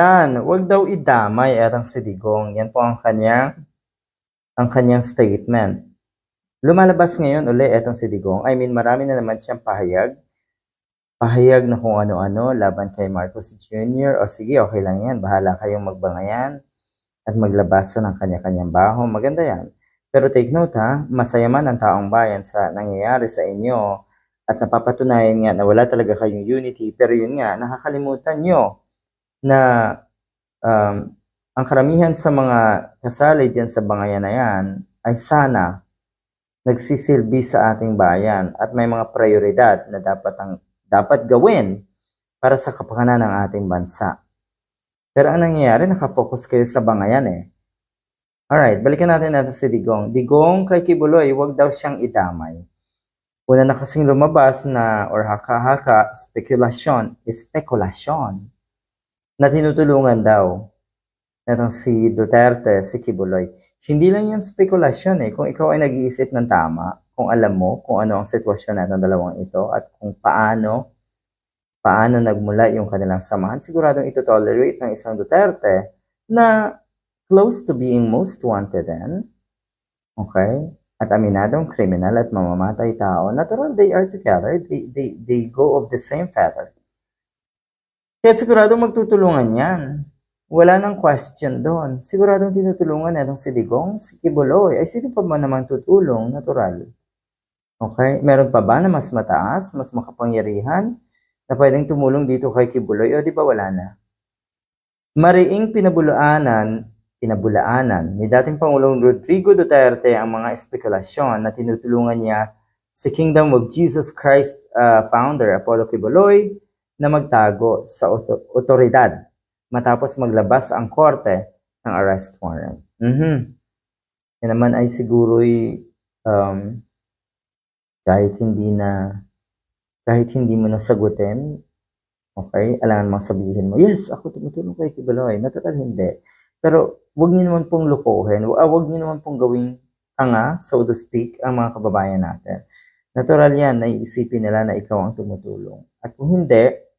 Yan, wag daw idamay atang si Digong. Yan po ang kanyang ang kanyang statement. Lumalabas ngayon uli etong si Digong. I mean, marami na naman siyang pahayag. Pahayag na kung ano-ano laban kay Marcos Jr. O sige, okay lang yan. Bahala kayong magbangayan at maglabasan ng kanya-kanyang baho. Maganda yan. Pero take note ha, masaya man ang taong bayan sa nangyayari sa inyo at napapatunayan nga na wala talaga kayong unity. Pero yun nga, nakakalimutan nyo na um, ang karamihan sa mga kasali dyan sa bangayan na yan ay sana nagsisilbi sa ating bayan at may mga prioridad na dapat ang dapat gawin para sa kapakanan ng ating bansa. Pero ang nangyayari, nakafocus kayo sa bangayan eh. Alright, balikan natin natin si Digong. Digong kay Kibuloy, huwag daw siyang idamay. Una na kasing lumabas na or haka-haka, spekulasyon, spekulasyon na tinutulungan daw Itong si Duterte, si Kibuloy. Hindi lang yan spekulasyon eh. Kung ikaw ay nag-iisip ng tama, kung alam mo kung ano ang sitwasyon na ng dalawang ito at kung paano paano nagmula yung kanilang samahan, siguradong ito tolerate ng isang Duterte na close to being most wanted then. Okay? At aminadong criminal at mamamatay tao, natural they are together. They, they, they go of the same feather. Kaya siguradong magtutulungan yan. Wala nang question doon. Siguradong tinutulungan na si Digong, si Kibuloy. Ay, sino pa ba namang tutulong? Natural. Okay? Meron pa ba na mas mataas, mas makapangyarihan na pwedeng tumulong dito kay Kibuloy? O di ba wala na? Mariing pinabulaanan, pinabulaanan ni dating Pangulong Rodrigo Duterte ang mga espekulasyon na tinutulungan niya si Kingdom of Jesus Christ uh, founder Apollo Kibuloy na magtago sa oto- otoridad matapos maglabas ang korte ng arrest warrant. Mhm. Yan naman ay siguro'y um, kahit hindi na kahit hindi mo nasagutin, okay, alangan mang sabihin mo, yes, ako tumutulong kay Kibaloy. Natural hindi. Pero wag niyo naman pong lukuhin, wag niyo naman pong gawing tanga, so to speak, ang mga kababayan natin. Natural yan, naiisipin nila na ikaw ang tumutulong. At kung hindi,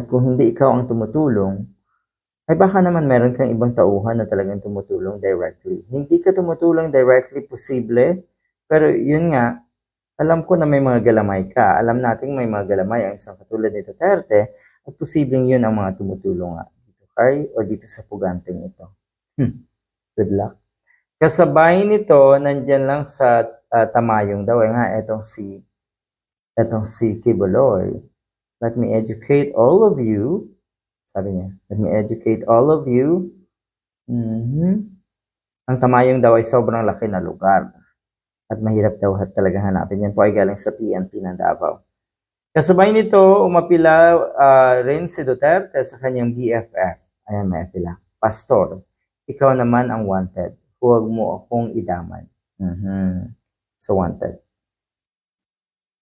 at kung hindi ikaw ang tumutulong, ay baka naman meron kang ibang tauhan na talagang tumutulong directly. Hindi ka tumutulong directly, posible, pero yun nga, alam ko na may mga galamay ka. Alam nating may mga galamay ang isang katulad ni Duterte at posibleng yun ang mga tumutulong nga dito kay o dito sa puganteng ito. Hmm. Good luck. Kasabay nito, nandyan lang sa uh, tamayong daw, eh, nga, etong si, etong si Kibuloy. Let me educate all of you. Sabi niya, let me educate all of you. Mhm. Ang tamayong daw ay sobrang laki na lugar. At mahirap daw talaga hanapin. Yan po ay galing sa PNP ng Davao. Kasabay nito, umapila uh, rin si Duterte sa kanyang BFF. Ayan, may apila. Pastor, ikaw naman ang wanted. Huwag mo akong idamay. Mhm. So, wanted.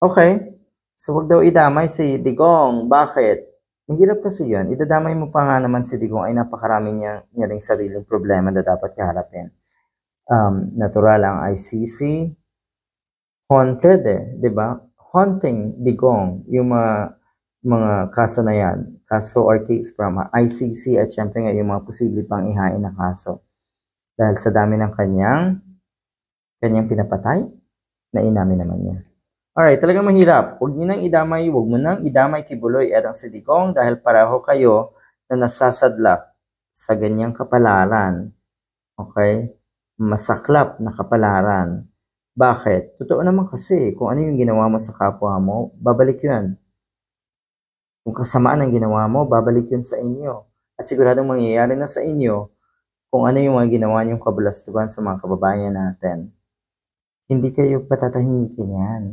Okay. So, wag daw idamay si Digong. Bakit? Mahirap kasi yun. Idadamay mo pa nga naman si Digong ay napakarami niya, niya ring sariling problema na dapat kaharapin. Um, natural ang ICC. Haunted eh, di ba? Haunting Digong, yung mga, mga kaso na yan. Kaso or case from ICC at syempre nga yung mga posible pang ihain na kaso. Dahil sa dami ng kanyang, kanyang pinapatay, na inamin naman niya. Alright, talagang mahirap. Huwag niyo nang idamay, huwag mo nang idamay kay Buloy at ang Sidigong dahil pareho kayo na nasasadlak sa ganyang kapalaran. Okay? Masaklap na kapalaran. Bakit? Totoo naman kasi, kung ano yung ginawa mo sa kapwa mo, babalik yun. Kung kasamaan ang ginawa mo, babalik yun sa inyo. At siguradong mangyayari na sa inyo kung ano yung mga ginawa niyong kabulastugan sa mga kababayan natin. Hindi kayo patatahimikin yan.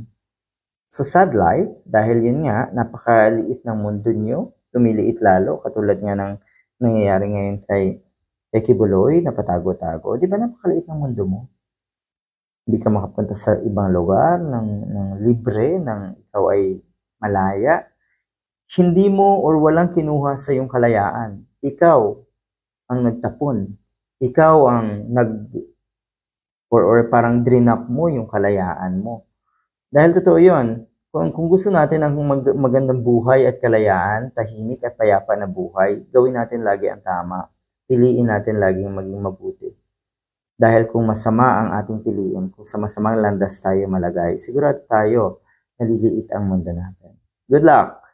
So sad life, dahil yun nga, napakaliit ng mundo nyo, lumiliit lalo, katulad nga ng nangyayari ngayon kay, kay Kibuloy, napatago-tago. Di ba napakaliit ng mundo mo? Hindi ka makapunta sa ibang lugar ng, ng libre, ng ikaw ay malaya. Hindi mo or walang kinuha sa iyong kalayaan. Ikaw ang nagtapon. Ikaw ang nag or, or parang drain up mo yung kalayaan mo. Dahil totoo yun, Kung, kung gusto natin ng mag- magandang buhay at kalayaan, tahimik at payapa na buhay, gawin natin lagi ang tama. Piliin natin laging maging mabuti. Dahil kung masama ang ating piliin, kung sa masamang landas tayo malagay, sigurado tayo naliliit ang mundo natin. Good luck!